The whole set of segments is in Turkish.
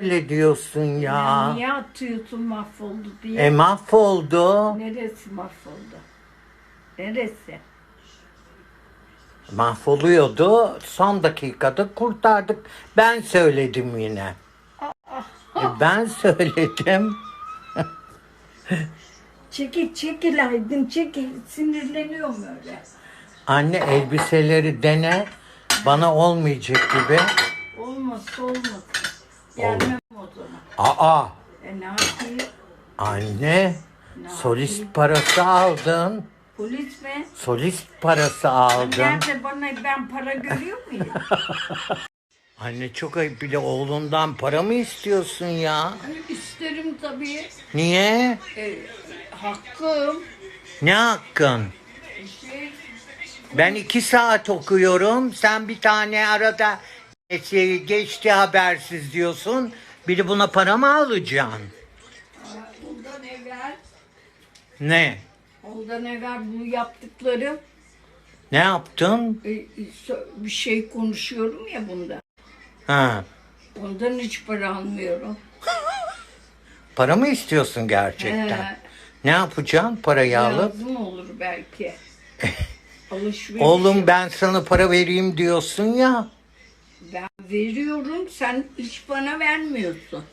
Öyle diyorsun ya. Niye atıyorsun mahvoldu diye? E mahvoldu. Neresi mahvoldu? Neresi? Mahvoluyordu. Son dakikada kurtardık. Ben söyledim yine. E, ben söyledim. Çekil çekil Aydın çekil. Sinirleniyorum öyle. Anne elbiseleri dene. Bana olmayacak gibi. Olmaz olmaz. Gelmem o zaman. Aa E ne yapayım? anne solist parası aldın. Polis mi? Solist parası aldın. Nerede bana ben para görüyor muyum? Anne çok ayıp bile oğlundan para mı istiyorsun ya? İsterim tabii. Niye? E, hakkım. Ne hakkın? Şey, Ben iki saat okuyorum. Sen bir tane arada e, geçti habersiz diyorsun. Bir de buna para mı alacaksın? ondan evvel Ne? ondan evvel bu yaptıklarım Ne yaptın? e, so- bir şey konuşuyorum ya bunda. Ha. Ondan hiç para almıyorum. Para mı istiyorsun gerçekten? He. Ne yapacaksın parayı alıp? Lazım olur belki. Alışveriş. Oğlum ben sana para vereyim diyorsun ya. Ben veriyorum sen hiç bana vermiyorsun.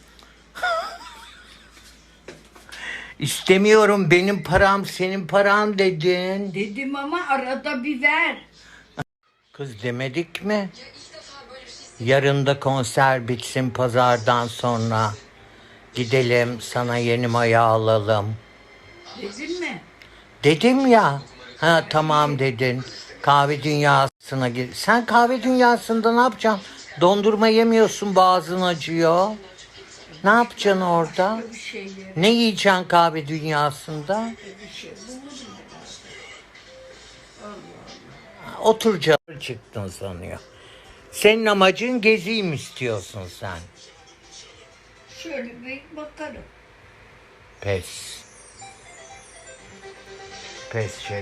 İstemiyorum benim param senin paran dedin. Dedim ama arada bir ver. Kız demedik mi? Yarın da konser bitsin pazardan sonra. Gidelim sana yeni maya alalım. Dedim mi? Dedim ya. Ha tamam dedin. Kahve dünyasına gir. Sen kahve dünyasında ne yapacaksın? Dondurma yemiyorsun boğazın acıyor. Ne yapacaksın orada? Ne yiyeceksin kahve dünyasında? Oturacaksın çıktın sanıyor. Senin amacın geziyim istiyorsun sen. Şöyle bir bakarım. Pes. Pes şey.